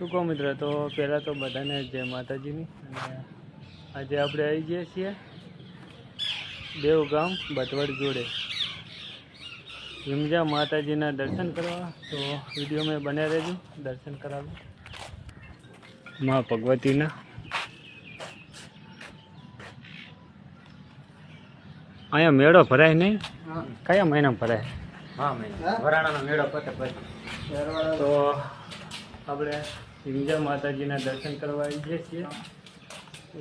શું કહો મિત્ર? તો પહેલાં તો બધાને જય માતાજીની. અને આજે આપણે આવી જઈએ છીએ દેવગામ બટવડ જોડે. હિમજા માતાજીના દર્શન કરવા. તો વીડિયો મેં બન્યા રહેજો. દર્શન કરાવું. મા ભગવતીના. અહીંયા મેળો ભરાય નહીં? કયા મહિનામાં ભરાય? હા મહિના વરાણાનો મેળો પતે પછી તો આપણે હિંજા માતાજીના દર્શન કરવા આવી જઈએ છીએ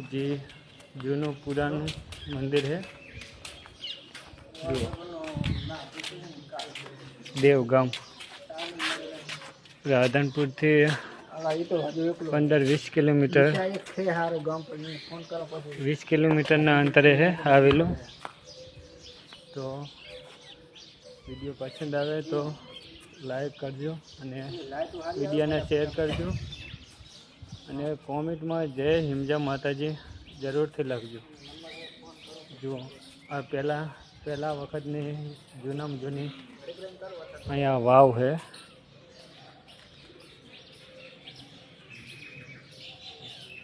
જે જૂનું પુરાનું મંદિર છે જુઓ દેવગામ રાધનપુરથી પંદર વીસ કિલોમીટર વીસ કિલોમીટરના અંતરે છે આવેલું તો વીડિયો પસંદ આવે તો લાઈક કરજો અને વિડીયોને શેર કરજો. અને કોમેન્ટમાં જય હિમજા માતાજી જરૂરથી લખજો. જુઓ, આ પહેલાં પહેલાં વખતની જૂનામાં જૂની અહીંયા વાવ છે.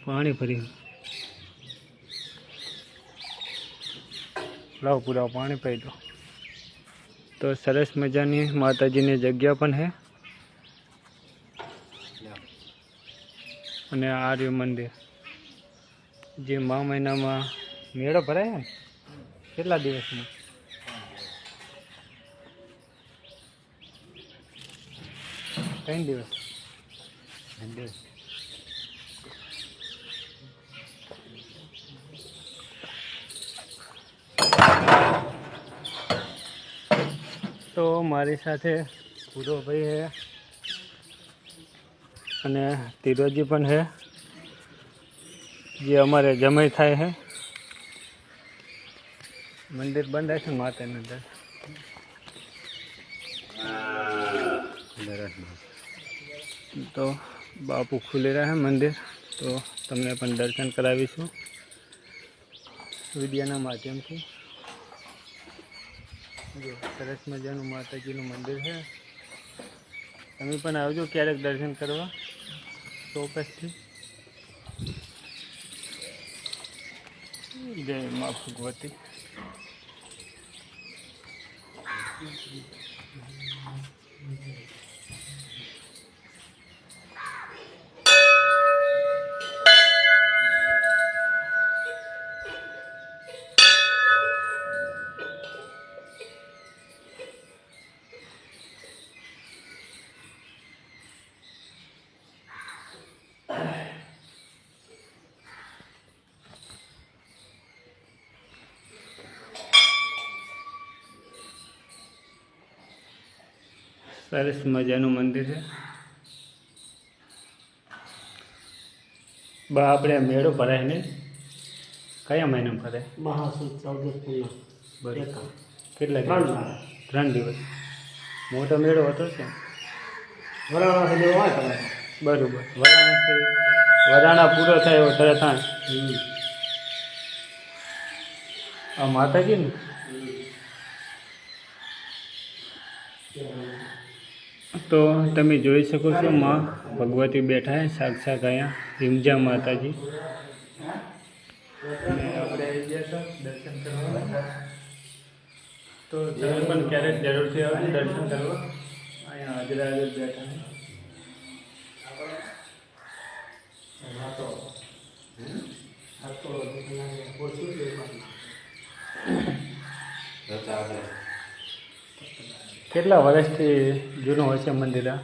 પાણી ભરી. લાવ પૂરા પાણી પી તો સરસ મજાની માતાજીની જગ્યા પણ છે અને આર્ય મંદિર. જે મા મહિનામાં મેળો ભરાય ને, કેટલા દિવસમાં? ત્રણ દિવસ. દિવસ. તો મારી સાથે પૂરોભાઈ છે અને તિરોજી પણ છે જે અમારે જમાઈ થાય છે મંદિર બંધ છે માતાની અંદર તો બાપુ ખુલી રહ્યા મંદિર. તો તમને પણ દર્શન કરાવીશું. વિડીયાના માધ્યમથી. જો, સરસ મજાનું માતાજીનું મંદિર છે. તમે પણ આવજો ક્યારેક દર્શન કરવા, ચોક્કસથી. જય મા ભગવતી. સરસ મજાનું મંદિર છે. બા આપણે મેળો ભરાય ને કયા મહિનામાં ભરાય? મહાસુદ પૂર્ણ બરાબર કેટલા દિવસ? ત્રણ દિવસ. મોટો મેળો હતો છે વરાણાથી બરાબર. વરાણાથી વરાણા પૂરો થાય એવો તરત આ માતાજી ને તો તમે જોઈ શકો છો માં ભગવતી બેઠા છે સાક્ષાત અહીંયા હિમજા માતાજી. અને આપણે આવી ગયા છો દર્શન કરવા. તો તમે પણ ક્યારેક જરૂરથી આવજો દર્શન કરવા. અહીંયા હાજરા હાજર બેઠા છે. કેટલા વર્ષથી જૂનું હશે મંદિર આ?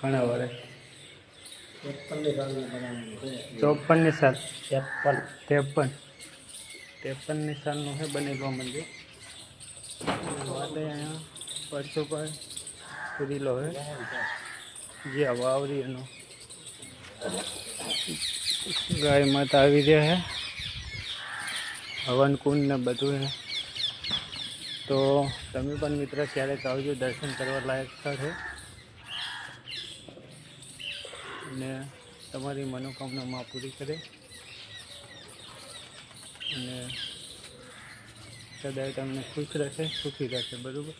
ઘણા વર્ષ. ચોપનની સાલ. ત્રેપન. ત્રેપન. ત્રેપનની સાલનું છે બનેલું ગયો મંદિર? માટે અહીંયા પરસો પર પૂરેલો છે જે વાવરી એનો. ગાય માતા આવી રહ્યા છે હવન કુંડ ને બધું છે તો તમે પણ મિત્ર ક્યારેક આવજો, દર્શન કરવા લાયક સ્થળ અને તમારી મનોકામના માં પૂરી કરે. અને સદાય તમને ખુશ રહેશે સુખી રહેશે બરાબર?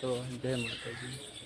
તો જય માતાજી.